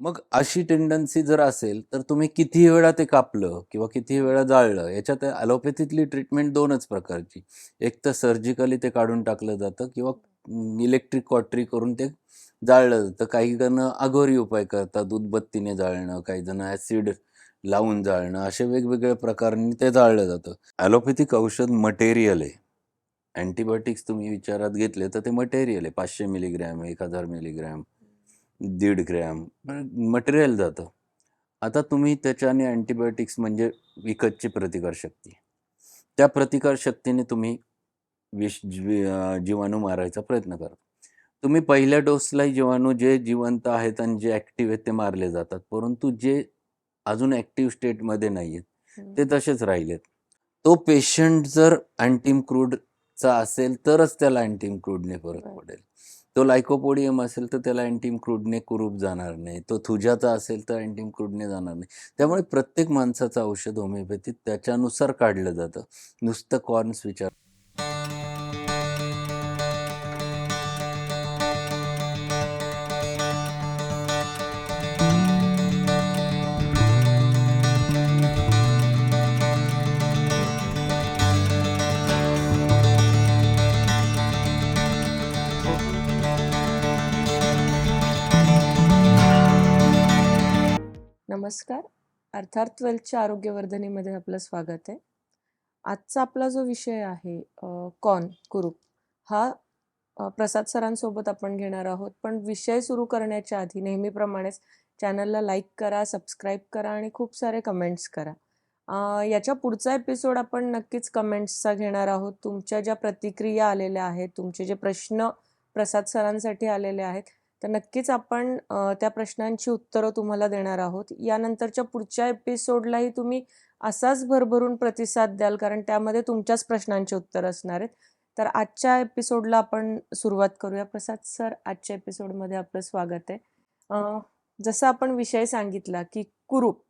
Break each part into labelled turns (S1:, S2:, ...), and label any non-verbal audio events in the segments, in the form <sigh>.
S1: मग अशी टेंडन्सी जर असेल, तर तुम्ही कितीही वेळा ते कापलं किंवा कितीही वेळा जाळलं, याच्यात ॲलोपॅथीतली ट्रीटमेंट दोनच प्रकारची. एक तर सर्जिकली ते काढून टाकलं जातं किंवा इलेक्ट्रिक कॉटरी करून ते जाळलं जातं. काही जण अघोरी उपाय करतात. उदबत्तीने जाळणं, काही जण ॲसिड लावून जाळणं, असे वेगवेगळ्या प्रकारांनी ते जाळलं जातं. ॲलोपॅथिक औषध मटेरियल आहे. अँटिबायोटिक्स तुम्ही विचारात घेतले, तर ते मटेरियल आहे. पाचशे मिलीग्रॅम, एक हजार मिलीग्रॅम, 1.5 ग्रॅम मटेरियल जातं. आता तुम्ही त्याच्याने अँटिबायोटिक्स म्हणजे विकतची प्रतिकारशक्ती. त्या प्रतिकारशक्तीने तुम्ही विष जीवाणू मारायचा प्रयत्न करता. तुम्ही पहिल्या डोसलाही जीवाणू जे जिवंत आहेत आणि जे ॲक्टिव्ह आहेत ते मारले जातात. परंतु जे अजून ॲक्टिव्ह स्टेटमध्ये नाहीयेत,
S2: हं.
S1: ते तसेच राहिलेत. तो पेशंट जर अँटिम क्रूडचा असेल, तरच त्याला अँटिम क्रूडने फरक. पडेल. तो लायकोपोडियम असेल, तर त्याला अँटीम क्रूडने कुरूप जाणार नाही. तो थुजाचा असेल, तर अँटीम क्रूडने जाणार नाही. त्यामुळे प्रत्येक माणसाचं औषध होमिओपॅथीत त्याच्यानुसार काढलं जातं. नुसतं कॉर्न्स विचार
S2: नमस्कार. अर्थात ट्वेल्थच्या आरोग्यवर्धनेमध्ये आपलं स्वागत आहे. आजचा आपला जो विषय आहे कॉन कुरूप हा प्रसाद सरांसोबत आपण घेणार आहोत. पण विषय सुरू करण्याच्या आधी नेहमीप्रमाणेच चॅनलला लाईक करा, सबस्क्राईब करा आणि खूप सारे कमेंट्स करा. याच्या पुढचा एपिसोड आपण नक्कीच कमेंट्सचा घेणार आहोत. तुमच्या ज्या प्रतिक्रिया आलेल्या आहेत, तुमचे जे प्रश्न प्रसाद सरांसाठी आलेले आहेत, तर नक्कीच आपण त्या प्रश्नांची उत्तरं तुम्हाला देणार आहोत. यानंतरच्या पुढच्या एपिसोडलाही तुम्ही असाच भरभरून प्रतिसाद द्याल, कारण त्यामध्ये तुमच्याच प्रश्नांची उत्तरं असणार आहेत. तर आजच्या एपिसोडला आपण सुरुवात करूया. प्रसाद सर, आजच्या एपिसोडमध्ये आपलं स्वागत आहे. जसं आपण विषय सांगितला, की कुरूप.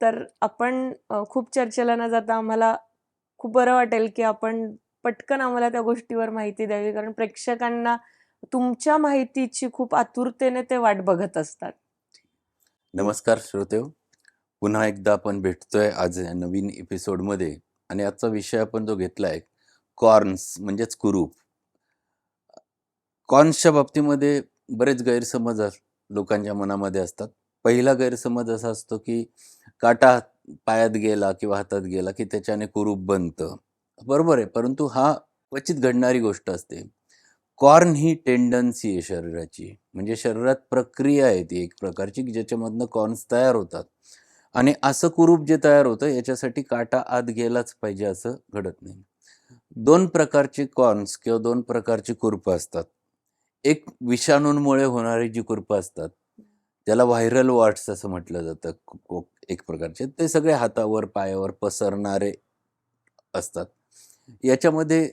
S2: तर आपण खूप चर्चेला न जाता आम्हाला खूप बरं वाटेल, की आपण पटकन आम्हाला त्या गोष्टीवर माहिती द्यावी, कारण प्रेक्षकांना तुमच्या माहितीची खूप आतुरतेने ते वाट बघत असतात.
S1: नमस्कार श्रोतेव पुन्हा एकदा आपण भेटतोय आज या नवीन एपिसोडमध्ये आणि आजचा विषय आपण जो घेतलाय कॉर्न्स म्हणजेच कुरूप. कॉर्न्सच्या बाबतीमध्ये बरेच गैरसमज अस लोकांच्या मनामध्ये असतात. पहिला गैरसमज असा असतो, की काटा पायात गेला किंवा हातात गेला, की त्याच्याने कुरूप बनतं. बरोबर आहे. परंतु हा क्वचित घडणारी गोष्ट असते. कॉर्न ही टेंडन्सी आहे शरीराची. म्हणजे शरीरात प्रक्रिया आहे ती एक प्रकारची, की ज्याच्यामधनं कॉर्न्स तयार होतात. आणि असं कुरूप जे तयार होतं याच्यासाठी काटा आत गेलाच पाहिजे असं घडत नाही. दोन प्रकारचे कॉर्न्स किंवा दोन प्रकारची कुरपं असतात. एक विषाणूंमुळे होणारी जी कुरपं असतात, त्याला व्हायरल वॉट्स असं म्हटलं जातं. को एक प्रकारचे. ते सगळे हातावर, पायावर पसरणारे असतात. याच्यामध्ये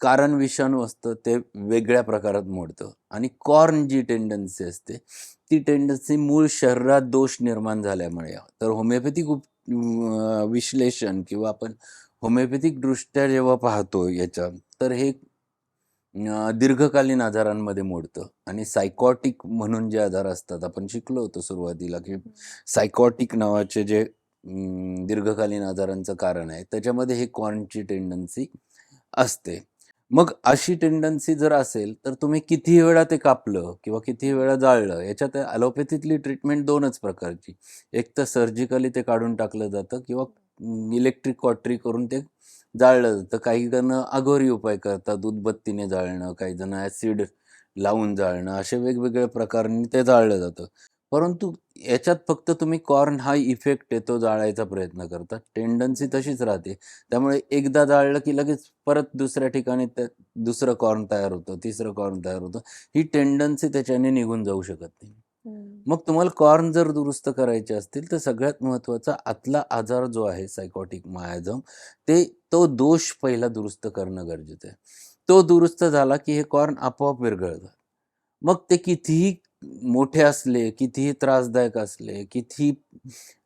S1: कारण विषाणू असतं ते वेगळ्या प्रकारात मोडतं आणि कॉर्न जी टेंडन्सी असते, ती टेंडन्सी मूळ शरीरात दोष निर्माण झाल्यामुळे. तर होमिओपॅथिक उप विश्लेषण किंवा आपण होमिओपॅथिक दृष्ट्या जेव्हा पाहतो याच्या, तर हे दीर्घकालीन आजारांमध्ये मोडतं आणि सायकॉटिक म्हणून जे आजार असतात, आपण शिकलो होतो सुरुवातीला, की सायकॉटिक नावाचे जे दीर्घकालीन आजारांचं कारण आहे, त्याच्यामध्ये हे कॉर्नची टेंडन्सी असते. मग अशी टेंडन्सी जर असेल, तर तुम्ही कितीही वेळा ते कापलं किंवा कितीही वेळा जाळलं, याच्यात ॲलोपॅथीतली ट्रीटमेंट दोनच प्रकारची. एक तर सर्जिकली ते काढून टाकलं जातं किंवा इलेक्ट्रिक कॉटरी करून ते जाळलं जातं. काही जण अघोरी उपाय करतात. उदबत्तीने जाळणं, काही जण ॲसिड लावून जाळणं, असे वेगवेगळ्या प्रकारांनी ते जाळलं जातं. परंतु याच्यात फक्त तुम्ही कॉर्न हा इफेक्ट आहे तो जाळायचा प्रयत्न करता. टेंडन्सी तशीच राहते. त्यामुळे एकदा जाळलं, की लगेच परत दुसऱ्या ठिकाणी ते दुसरं कॉर्न तयार होतं, तिसरं कॉर्न तयार होतं. ही टेंडन्सी त्याच्याने निघून जाऊ शकत नाही. मग तुम्हाला कॉर्न जर दुरुस्त करायचे असतील, तर सगळ्यात महत्त्वाचा आतला आजार जो आहे सायकॉटिक मायाझम, ते तो दोष पहिला दुरुस्त करणं गरजेचं आहे. तो दुरुस्त झाला, की हे कॉर्न आपोआप विरघळतात. मग ते कितीही मोठे असले, कितीही त्रासदायक असले, कितीही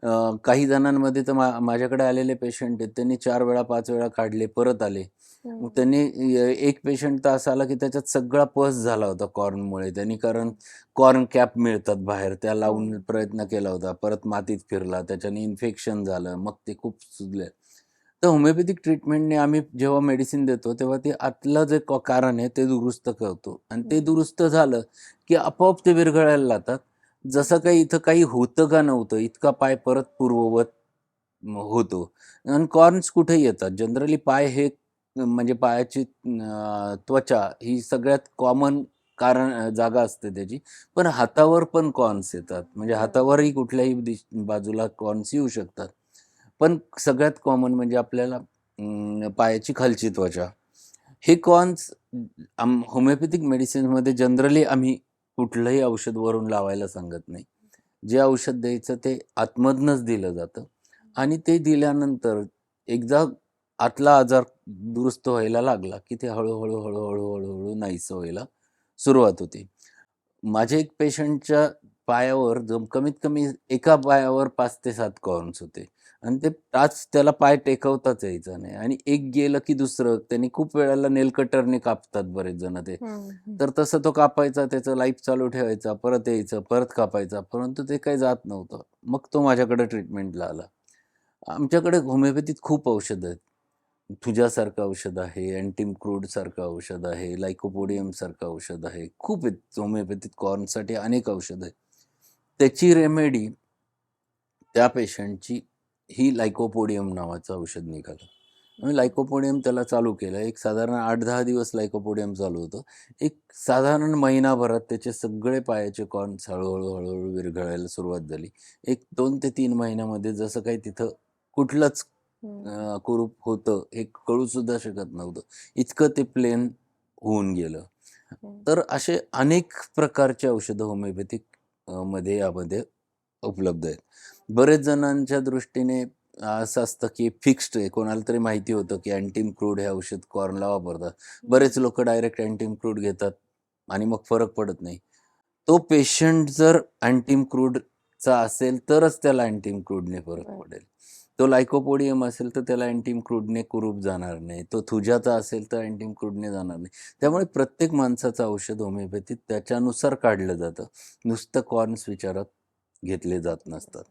S1: अ, काही जणांमध्ये तर मा माझ्याकडे आलेले पेशंट आहेत त्यांनी 4 वेळा 5 वेळा काढले, परत आले. मग. त्यांनी एक पेशंट तर असा आला की त्याच्यात सगळा पस झाला होता कॉर्नमुळे. त्यांनी कारण कॉर्न कॅप मिळतात बाहेर त्या. लावून प्रयत्न केला होता. परत मातीत फिरला, त्याच्याने इन्फेक्शन झालं. मग ते खूप सुजले. तर होमिओपॅथिक ट्रीटमेंटने आम्ही जेव्हा मेडिसिन देतो, तेव्हा ते आतलं जे क कारण आहे ते दुरुस्त करतो आणि ते. दुरुस्त झालं की आपोआप ते विरघळायला लागतात. जसं काही इथं काही होतं का नव्हतं, इतका पाय परत पूर्ववत होतो आणि कॉर्न्स कुठे येतात? जनरली पाय हे म्हणजे पायाची त्वचा ही सगळ्यात कॉमन कारण जागा असते त्याची. पण हातावर पण कॉर्न्स येतात. म्हणजे
S2: हं.
S1: हातावरही कुठल्याही दिश बाजूला कॉर्न्स येऊ शकतात. पण सगळ्यात कॉमन म्हणजे आपल्याला पायाची खालची त्वचा. हे कॉन्स आम होमिओपॅथिक मेडिसिन्समध्ये जनरली आम्ही कुठलंही औषध वरून लावायला सांगत नाही. जे औषध द्यायचं ते आतमधनंच दिलं जातं आणि ते दिल्यानंतर एकदा आतला आजार दुरुस्त व्हायला लागला, की ते हळूहळू हळूहळू हळूहळू नाहीसं व्हायला सुरुवात होते. माझ्या एक पेशंटच्या पायावर जम कमीत कमी एका पायावर 5 ते 7 कॉर्न्स होते आणि ते टाच त्याला पाय टेकवताच यायचा नाही आणि एक गेलं की दुसरं. त्यांनी खूप वेळेला नेल कटरने कापतात बरेच जण ते. तर तसं तो कापायचा, त्याचं लाईफ चालू ठेवायचा, परत यायचं, परत कापायचा. परंतु ते काही जात नव्हतं. मग तो माझ्याकडे ट्रीटमेंटला आला. आमच्याकडे होमिओपॅथीत खूप औषधं आहेत. थुजासारखं औषध आहे, अँटिमक्रूडसारखं औषध आहे, लाइकोपोडियमसारखं औषध आहे. खूप आहेत होमिओपॅथीत कॉर्नसाठी अनेक औषधं आहेत. त्याची रेमेडी त्या पेशंटची ही लाइकोपोडियम नावाचं औषध निघालं. आम्ही लाइकोपोडियम त्याला चालू केलं. एक साधारण 8-10 दिवस लाइकोपोडियम चालू होतं. एक साधारण महिनाभरात त्याचे सगळे पायाचे कॉर्न्स हळू-हळू, हळू-हळू विरघळायला सुरुवात झाली. एक 2 ते 3 महिन्यामध्ये जसं काही तिथं कुठलंच कुरूप होतं हे कळू सुद्धा शकत नव्हतं. इतकं ते प्लेन होऊन गेलं. तर असे अनेक प्रकारचे औषधं होमिओपॅथिक मध्ये यामध्ये उपलब्ध आहेत. बरेच जणांच्या दृष्टीने असं असतं की फिक्स्ड आहे. कोणाला तरी माहिती होतं की अँटिमक्रूड हे औषध कॉर्नला वापरतात. बरेच लोकं डायरेक्ट अँटिमक्रूड घेतात आणि मग फरक पडत नाही. तो पेशंट जर अँटिमक्रूडचा असेल तरच त्याला अँटिमक्रूडने फरक
S2: बरं.
S1: पडेल. तो लाइकोपोडियम असेल तर त्याला अँटिमक्रूडने कुरूप जाणार नाही. तो थुजाचा असेल तर अँटिमक्रूडने जाणार नाही. त्यामुळे प्रत्येक माणसाचं औषध होमिओपॅथीत त्याच्यानुसार काढलं जातं. नुसतं कॉर्न्स विचारात घेतले जात नसतात.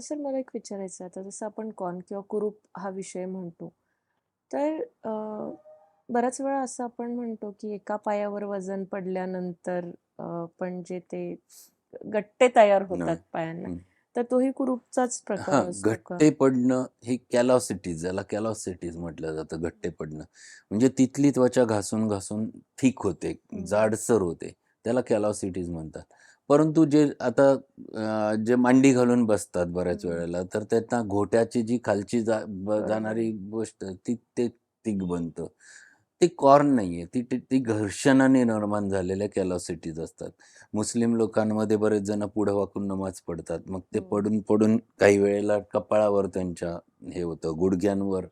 S2: सर मला एक विचारायचं आहे. आता जसं आपण कॉर्न किंवा कुरूप हा विषय म्हणतो. तर बऱ्याच वेळा असं आपण म्हणतो की एका पायावर वजन पडल्यानंतर पण जे ते गट्टे तयार होतात. पायांना. तर तोही कुरूपचाच प्रकार
S1: हां? गट्टे पडणं ही कॅलॉसिटीज ज्याला कॅलॉसिटीज म्हटलं जातं गट्टे पडणं. म्हणजे तिथली त्वचा घासून-घासून थिक होते,
S2: हं.
S1: जाडसर होते. त्याला कॅलॉसिटीज म्हणतात. परंतु जे आता जे मांडी घालून बसतात बऱ्याच. वेळेला, तर त्यांना घोट्याची जी खालची जा. जाणारी गोष्ट ती ते थिक बनतं. ते कॉर्न नाहीये. ती ती ती घर्षणाने निर्माण झालेल्या कॅलॉसिटीज असतात. मुस्लिम लोकांमध्ये बरेच जण पुढं वाकून नमाज पडतात. मग ते
S2: हं.
S1: पडून-पडून काही वेळेला कपाळावर त्यांच्या हे होतं, गुडघ्यांवर.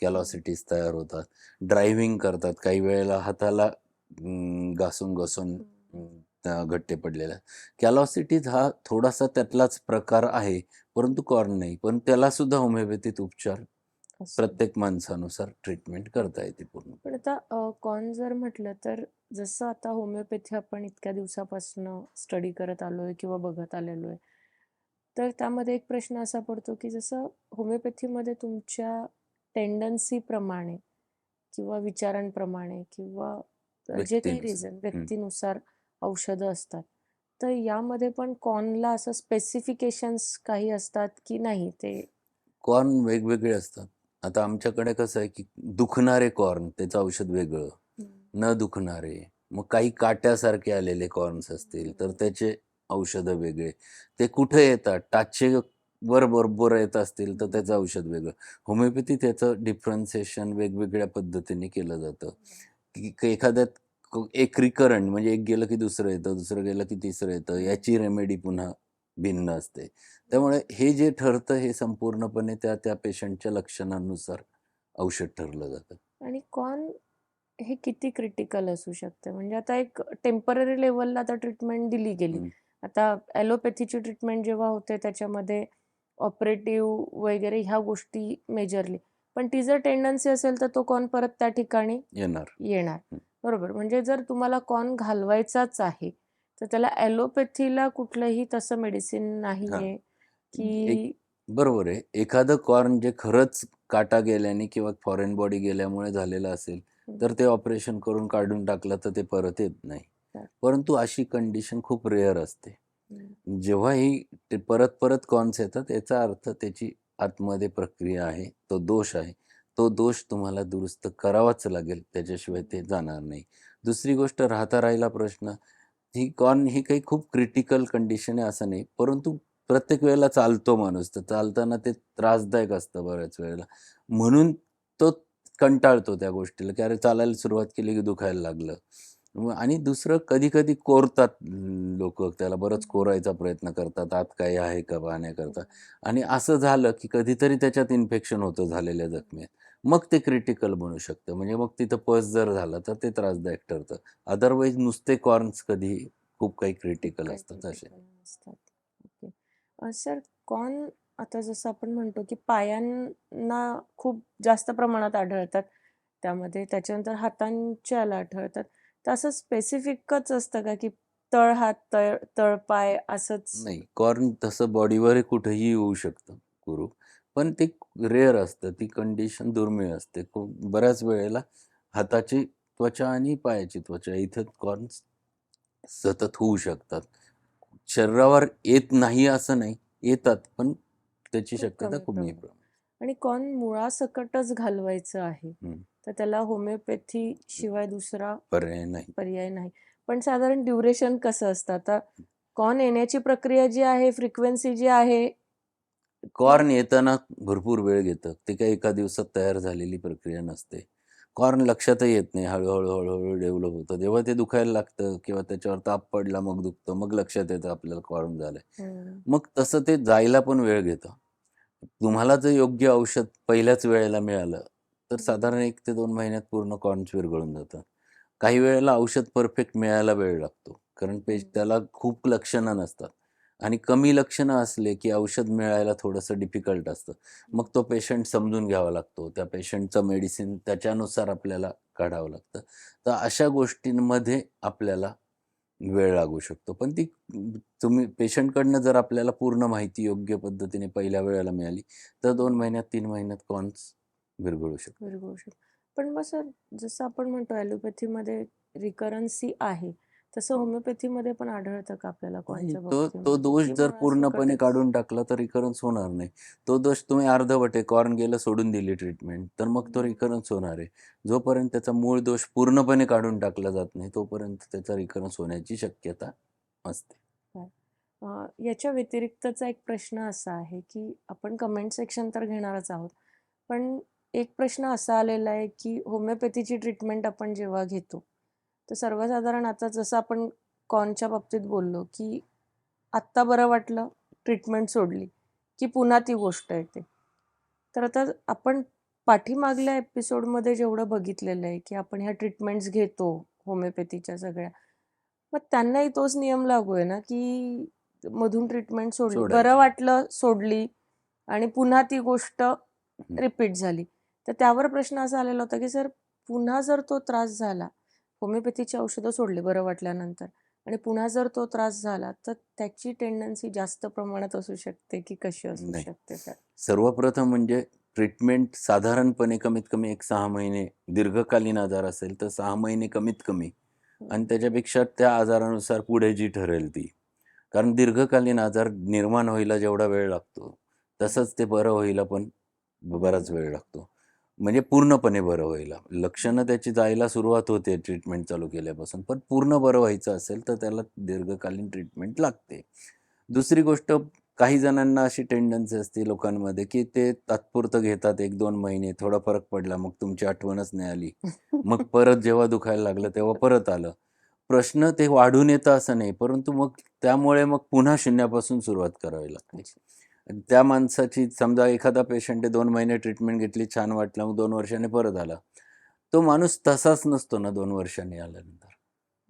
S1: कॅलॉसिटीज तयार होतात. ड्रायव्हिंग करतात. काही वेळेला हाताला अं, घासून-घासून
S2: हं.
S1: अं, त्या गट्टे पडलेले आहेत. कॅलॉसिटीज हा थोडासा त्यातलाच प्रकार आहे, परंतु कॉर्न नाही. पण त्याला सुद्धा होमिओपॅथीत उपचार. प्रत्येक माणसानुसार ट्रीटमेंट करता येते पूर्ण.
S2: पण आता अ, कॉर्न जर म्हटलं तर जसं आता होमिओपॅथी आपण इतक्या दिवसापासनं स्टडी करत आलोय किंवा बघत आलेलो आहे. तर त्यामध्ये एक प्रश्न असा पडतो की जसं होमिओपॅथीमध्ये तुमच्या टेंडन्सीप्रमाणे किंवा विचारांप्रमाणे किंवा जे काही. रिझन. व्यक्तीनुसार औषधं असतात. तर यामध्ये पण कॉर्नला असं स्पेसिफिकेशन्स काही असतात की नाही ते?
S1: कॉर्न वेगवेगळे असतात. आता आमच्याकडे कसं आहे की दुखणारे कॉर्न त्याचं औषध वेगळं. न दुखणारे, मग काही काट्यासारखे आलेले कॉर्न्स असतील, तर. त्याचे औषधं वेगळे. ते कुठे येतात? टाचेवर बरोबर येत असतील, तर. त्याचं औषध वेगळं. होमिओपॅथीत याचं डिफरन्सिएशन वेगवेगळ्या पद्धतीने केलं जातं. की एखाद्यात एक रिकरंट म्हणजे एक गेलं की दुसरं येतं, दुसरं गेलं की तिसरं येतं. याची रेमेडी पुन्हा भिन्न असते. त्यामुळे हे जे ठरतं हे संपूर्णपणे त्या त्या पेशंटच्या लक्षणांनुसार औषध ठरलं जातं.
S2: आणि कॉर्न हे किती क्रिटिकल असू शकतं? म्हणजे आता एक टेंपररी लेव्हलला आता ट्रीटमेंट दिली गेली. आता ॲलोपॅथीची ट्रीटमेंट जेव्हा होते त्याच्यामध्ये ऑपरेटिव्ह वगैरे ह्या गोष्टी मेजरली पण ती जर टेंडन्सी असेल तर तो कॉर्न परत त्या ठिकाणी
S1: येणार
S2: येणार. बरोबर म्हणजे जर तुम्हाला कॉर्न घालवायचाच आहे तर त्याला ॲलोपॅथीला कुठलंही तसं मेडिसिन नाहीये की
S1: बरोबर आहे एखादं कॉर्न जे खरंच काटा गेल्याने किंवा फॉरेन बॉडी गेल्यामुळे झालेलं असेल
S2: हं.
S1: तर ते ऑपरेशन करून काढून टाकलं तर ते परत येत नाही
S2: बरं.
S1: परंतु अशी कंडिशन खूप रेअर असते
S2: हं.
S1: जेव्हा ही ते परत परत कॉन्स येतात याचा अर्थ त्याची आतमध्ये प्रक्रिया आहे तो दोष आहे तो दोष तुम्हाला दुरुस्त करावाच लागेल त्याच्याशिवाय ते जाणार नाही दुसरी गोष्ट राहता राहिला प्रश्न ही कॉर्न ही काही खूप क्रिटिकल कंडिशन आहे असं नाही परंतु प्रत्येक वेळेला चालतो माणूस. तर चालताना ते त्रासदायक असतं बऱ्याच वेळेला. म्हणून तो कंटाळतो त्या गोष्टीला की अरे चालायला सुरुवात केली की दुखायला लागलं. आणि दुसरं कधी कधी कोरतात लोक त्याला बरंच कोरायचा प्रयत्न करतात. आत काही आहे का पाहण्याकरता आणि असं झालं की कधीतरी त्याच्यात इन्फेक्शन होतं झालेल्या जखमेत. मग ते क्रिटिकल बनू शकतं. म्हणजे मग तिथं पस जर झाला तर ते त्रासदायक ठरतं. अदरवाईज नुसते कॉर्न्स कधी खूप काही क्रिटिकल असतात असे.
S2: Critical सर कॉर्न आता जसं आपण म्हणतो की पायांना खूप जास्त प्रमाणात आढळतात त्यामध्ये त्याच्यानंतर हातांच्याला आढळतात. तर असं स्पेसिफिकच असतं का की तळ हात तळ तळपाय असंच?
S1: नाही कॉर्न तसं बॉडीवर कुठेही येऊ शकतं कुरूप पण ते रेअर असतं ती कंडिशन दुर्मिळ असते. खूप बऱ्याच वेळेला हाताची त्वचा आणि पायाची त्वचा इथं कॉर्न सतत होऊ शकतात. शरीरावर येत नाही असं नाही येतात पण त्याची शक्यता
S2: कमी
S1: खूप.
S2: प्रमाणात. आणि कॉर्न मुळासकटच घालवायचं आहे. तर त्याला होमिओपॅथी शिवाय दुसरा
S1: पर्याय नाही.
S2: पर्याय नाही. पण साधारण ड्युरेशन कसं असतं? आता कॉर्न येण्याची प्रक्रिया जी आहे फ्रिक्वेन्सी जी आहे
S1: कॉर्न येताना भरपूर वेळ घेतं. ते काही एका दिवसात तयार झालेली प्रक्रिया नसते. कॉर्न लक्षातही येत नाही. हळूहळू हळूहळू डेव्हलप होतं. जेव्हा ते दुखायला लागतं किंवा त्याच्यावर ताप पडला मग दुखतं मग लक्षात येतं आपल्याला कॉर्न झालंय. मग तसं ते जायला पण वेळ घेतं. तुम्हाला जर योग्य औषध पहिल्याच वेळेला मिळालं तर साधारण एक ते दोन महिन्यात पूर्ण कॉर्न्स विरघळून जातं. काही वेळेला औषध परफेक्ट मिळायला वेळ लागतो. कारण पेश. त्याला खूप लक्षणं नसतात. आणि कमी लक्षणं असले की औषध मिळायला थोडंसं डिफिकल्ट असतं. मग तो पेशंट समजून घ्यावा लागतो. त्या पेशंटचं मेडिसिन त्याच्यानुसार आपल्याला काढावं लागतं. तर अशा गोष्टींमध्ये आपल्याला वेळ लागू शकतो. पण ती तुम्ही पेशंटकडनं जर आपल्याला पूर्ण माहिती योग्य पद्धतीने पहिल्या वेळेला मिळाली तर दोन महिन्यात तीन महिन्यात कॉन्स विरघळू शकतो
S2: विरघळू शकतो पण मग सर जसं आपण म्हणतो ॲलोपॅथीमध्ये रिकरन्सी आहे. तसं होमिओपॅथीमध्ये पण आढळतं का आपल्याला
S1: तो दोष जर पूर्णपणे? काढून टाकला तर रिकरन्स होणार नाही तो दोष तुम्ही अर्धवटे कॉर्न गेलं सोडून दिली ट्रीटमेंट तर मग तो. रिकरन्स होणार आहे जोपर्यंत त्याचा मूळ दोष पूर्णपणे काढून टाकला जात नाही तोपर्यंत त्याचा रिकरन्स होण्याची शक्यता असते
S2: अं, याच्या व्यतिरिक्तचा एक प्रश्न असा आहे की आपण कमेंट सेक्शन तर घेणारच आहोत पण एक प्रश्न असा आलेला आहे की होमिओपॅथीची ट्रीटमेंट आपण जेव्हा घेतो तर सर्वसाधारण आता जसं आपण कॉर्नच्या बाबतीत बोललो की आत्ता बरं वाटलं ट्रीटमेंट सोडली की पुन्हा ती गोष्ट येते. तर आता आपण पाठीमागल्या एपिसोडमध्ये जेवढं बघितलेलं आहे की आपण ह्या ट्रीटमेंट्स घेतो होमिओपॅथीच्या सगळ्या मग त्यांनाही तोच नियम लागू आहे ना की मधून ट्रीटमेंट सोडली. बरं वाटलं सोडली आणि पुन्हा ती गोष्ट रिपीट झाली. तर त्यावर प्रश्न असा आलेला होता की सर पुन्हा जर तो त्रास झाला होमिओपॅथीची औषधं सोडली बरं वाटल्यानंतर. आणि पुन्हा जर तो त्रास झाला तर त्याची टेंडन्सी जास्त प्रमाणात असू शकते की कशी असू
S1: नाही.
S2: शकते सर
S1: सर्वप्रथम म्हणजे ट्रीटमेंट साधारणपणे कमीत कमी एक सहा महिने दीर्घकालीन आजार असेल तर सहा महिने कमीत कमी आणि त्याच्यापेक्षा त्या आजारानुसार पुढे जी ठरेल ती. कारण दीर्घकालीन आजार निर्माण व्हायला जेवढा वेळ लागतो तसंच ते बरं व्हायला पण बराच वेळ लागतो. म्हणजे पूर्णपणे बरं व्हायला. लक्षणं त्याची जायला सुरुवात होते ट्रीटमेंट चालू केल्यापासून. पण पूर्ण बरं व्हायचं असेल तर त्याला दीर्घकालीन ट्रीटमेंट लागते. दुसरी गोष्ट काही जणांना अशी टेंडन्सी असते लोकांमध्ये की ते तात्पुरतं घेतात एक दोन महिने थोडा फरक पडला मग तुमची आठवणच नाही आली. मग <laughs> परत जेव्हा दुखायला लागलं तेव्हा परत आलं. प्रश्न ते वाढून येतं असं नाही परंतु मग त्यामुळे मग पुन्हा शून्यापासून सुरुवात करावी लागते. त्या माणसाची समजा एखादा पेशंट दोन महिने ट्रीटमेंट घेतली छान वाटलं मग दोन वर्षांनी परत आला. तो माणूस तसाच नसतो ना दोन वर्षांनी आल्यानंतर.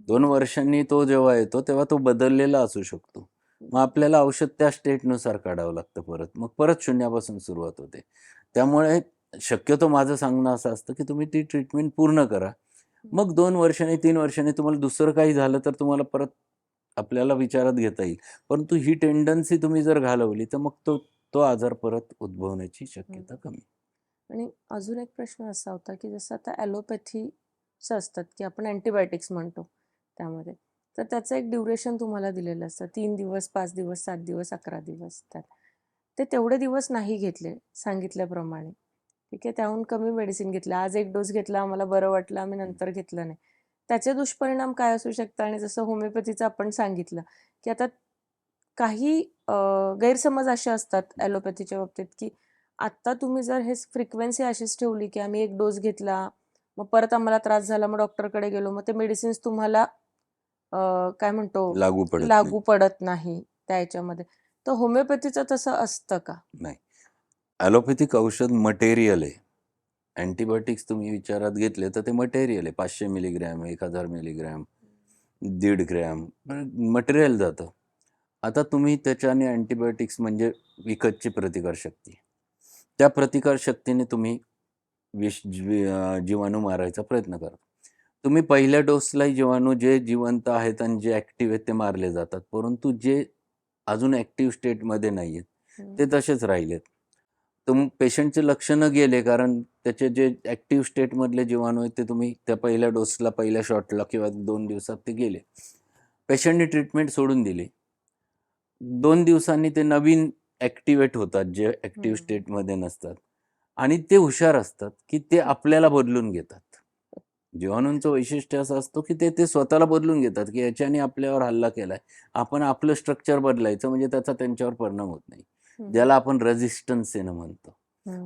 S1: दोन वर्षांनी तो जेव्हा येतो तेव्हा तो बदललेला असू शकतो. मग आपल्याला औषध त्या स्टेटनुसार काढावं लागतं परत. मग परत शून्यापासून सुरुवात होते. त्यामुळे शक्यतो माझं सांगणं असं असतं की तुम्ही ती ट्रीटमेंट पूर्ण करा. मग दोन वर्षांनी तीन वर्षांनी तुम्हाला दुसरं काही झालं तर तुम्हाला परत आपल्याला विचारात घेता येईल. परंतु ही टेंडन्सी तुम्ही जर घालवली तर मग तो तो आजार परत उद्भवण्याची शक्यता कमी.
S2: आणि अजून एक प्रश्न असा होता की जसं आता ॲलोपॅथीचं असतात की आपण अँटीबायोटिक्स म्हणतो त्यामध्ये तर त्याचं एक ड्युरेशन तुम्हाला दिलेलं असतं. तीन दिवस पाच दिवस सात दिवस अकरा दिवस तर ते तेवढे दिवस नाही घेतले सांगितल्याप्रमाणे. ठीक आहे? त्याहून कमी मेडिसिन घेतलं. आज एक डोस घेतला आम्हाला बरं वाटलं आम्ही नंतर घेतलं नाही. त्याचे दुष्परिणाम काय असू शकतात? आणि जसं होमिओपॅथीचं आपण सांगितलं की आता काही गैरसमज असे असतात ॲलोपॅथीच्या बाबतीत की आत्ता तुम्ही जर हे फ्रिक्वेन्सी अशीच ठेवली की आम्ही एक डोस घेतला मग परत आम्हाला त्रास झाला मग डॉक्टरकडे गेलो मग ते मेडिसिन्स तुम्हाला काय म्हणतो?
S1: लागू पडत नाही.
S2: लागू पडत नाही त्या याच्यामध्ये. तर होमिओपॅथीचं तसं असतं का?
S1: ॲलोपॅथिक औषध मटेरियल आहे. अँटीबायोटिक्स तुम्ही विचारात घेतले तर ते मटेरियल आहे. पाचशे मिलीग्रॅम एक हजार मिलीग्रॅम दीड ग्रॅम मटेरियल जातं. आता तुम्ही त्याच्याने अँटीबायोटिक्स म्हणजे विकतची प्रतिकारशक्ती त्या प्रतिकारशक्तीने तुम्ही विष जीवाणू मारायचा प्रयत्न करा. तुम्ही पहिल्या डोसलाही जीवाणू जे जिवंत आहेत आणि जे ॲक्टिव्ह आहेत ते मारले जातात. परंतु जे अजून ॲक्टिव्ह स्टेटमध्ये नाही आहेत. ते तसेच राहिलेत. तुम पेशंटचे लक्ष न गेले कारण त्याचे जे ॲक्टिव्ह स्टेटमधले जीवाणू आहेत ते तुम्ही त्या पहिल्या डोसला पहिल्या शॉटला किंवा दोन दिवसात ते गेले. पेशंटने ट्रीटमेंट सोडून दिली. दोन दिवसांनी ते नवीन ॲक्टिवेट होतात जे ॲक्टिव्ह. स्टेटमध्ये नसतात. आणि ते हुशार असतात की ते आपल्याला बदलून घेतात. जीवाणूंचं वैशिष्ट्य असं असतं की ते ते स्वतःला बदलून घेतात की याच्याने आपल्यावर हल्ला केलाय. आपण आपलं स्ट्रक्चर बदलायचं म्हणजे त्याचा त्यांच्यावर परिणाम होत नाही. ज्याला आपण रेझिस्टन्स येणं म्हणतो.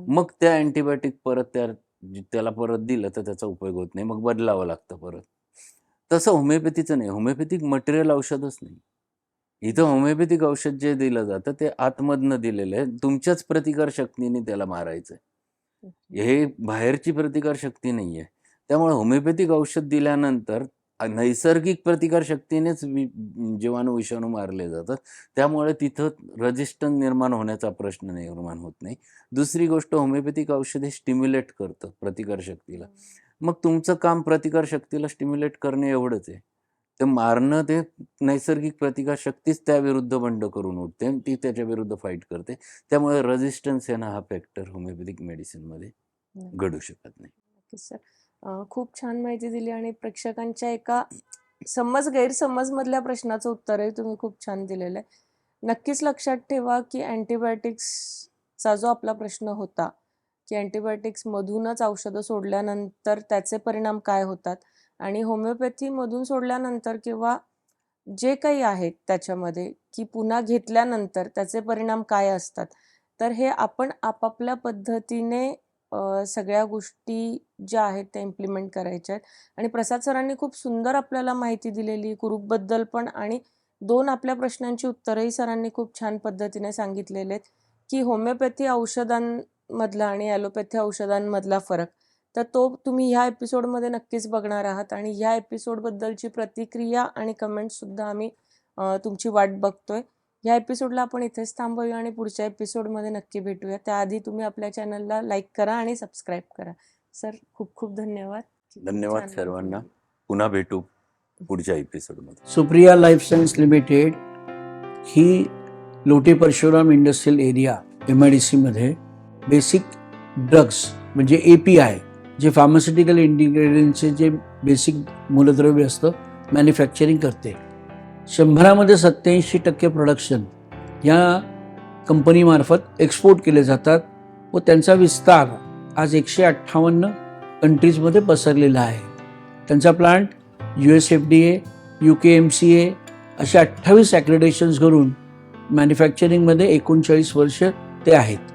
S1: मग त्या अँटीबायोटिक परत त्या त्याला परत दिलं तर त्याचा उपयोग होत नाही मग बदलावं लागतं परत. तसं होमिओपॅथीचं नाही. होमिओपॅथिक मटेरियल औषधच नाही. इथं होमिओपॅथिक औषध जे दिलं जातं ते आतमधनं दिलेलं आहे. तुमच्याच प्रतिकार शक्तीने त्याला मारायचं हे बाहेरची प्रतिकार शक्ती नाही आहे त्यामुळे होमिओपॅथिक औषध दिल्यानंतर नैसर्गिक प्रतिकार शक्तीनेच वि जीवाणू विषाणू मारले जातात. त्यामुळे तिथं रजिस्टन्स निर्माण होण्याचा प्रश्न निर्माण होत नाही. दुसरी गोष्ट होमिओपॅथिक औषध हे स्टिम्युलेट करतं प्रतिकार शक्तीला. मग तुमचं काम प्रतिकार शक्तीला स्टिम्युलेट करणे एवढंच आहे. ते मारणं ते नैसर्गिक प्रतिकार शक्तीच त्याविरुद्ध बंड करून उठते आणि ती त्याच्या विरुद्ध फाईट करते. त्यामुळे रेझिस्टन्स येणं हा फॅक्टर होमिओपॅथिक मेडिसिनमध्ये. घडू शकत नाही.
S2: सर खूप छान माहिती दिली आणि प्रेक्षकांच्या एका समज गैरसमज मधल्या प्रश्नाचं उत्तरही तुम्ही खूप छान दिलेलं आहे. नक्कीच लक्षात ठेवा की अँटीबायोटिक्सचा जो आपला प्रश्न होता की अँटीबायोटिक्स मधूनच औषधं सोडल्यानंतर त्याचे परिणाम काय होतात आणि होमिओपॅथीमधून सोडल्यानंतर किंवा जे काही आहेत त्याच्यामध्ये की पुन्हा घेतल्यानंतर त्याचे परिणाम काय असतात तर हे आपण आपापल्या पद्धतीने सगळ्या गोष्टी ज्या आहेत त्या इम्प्लिमेंट करायच्या आहेत आणि प्रसाद सरांनी खूप सुंदर आपल्याला माहिती दिलेली कुरूपबद्दल पण आणि दोन आपल्या प्रश्नांची उत्तरही सरांनी खूप छान पद्धतीने सांगितलेले आहेत की होमिओपॅथी औषधांमधला आणि ॲलोपॅथी औषधांमधला फरक. तर तो तुम्ही ह्या एपिसोडमध्ये नक्कीच बघणार आहात आणि ह्या एपिसोडबद्दलची प्रतिक्रिया आणि कमेंट्ससुद्धा आम्ही तुमची वाट बघतोय. ह्या एपिसोडला आपण इथेच थांबूया आणि पुढच्या एपिसोडमध्ये नक्की भेटूया. त्याआधी तुम्ही आपल्या चॅनलला लाईक करा आणि सबस्क्राईब करा. सर खूप खूप धन्यवाद.
S1: धन्यवाद सर्वांना. पुन्हा भेटू पुढच्या एपिसोडमध्ये
S3: Supriya life science limited he Lote Parshuram industrial area M I D सीमध्ये बेसिक ड्रग्स म्हणजे ए पी आय जे फार्मास्युटिकल इंडिग्रेडियंटचे जे बेसिक मूलद्रव्य असतं मॅन्युफॅक्चरिंग करते. शंभरामध्ये सत्याऐंशी टक्के प्रोडक्शन या कंपनीमार्फत एक्सपोर्ट केले जातात व त्यांचा विस्तार आज एकशे अठ्ठावन्न कंट्रीजमध्ये पसरलेला आहे. त्यांचा plant U S F D A U K M C A अशा अठ्ठावीस ॲक्रेडेशन्स करून मॅन्युफॅक्चरिंगमध्ये एकोणचाळीस वर्ष ते आहेत.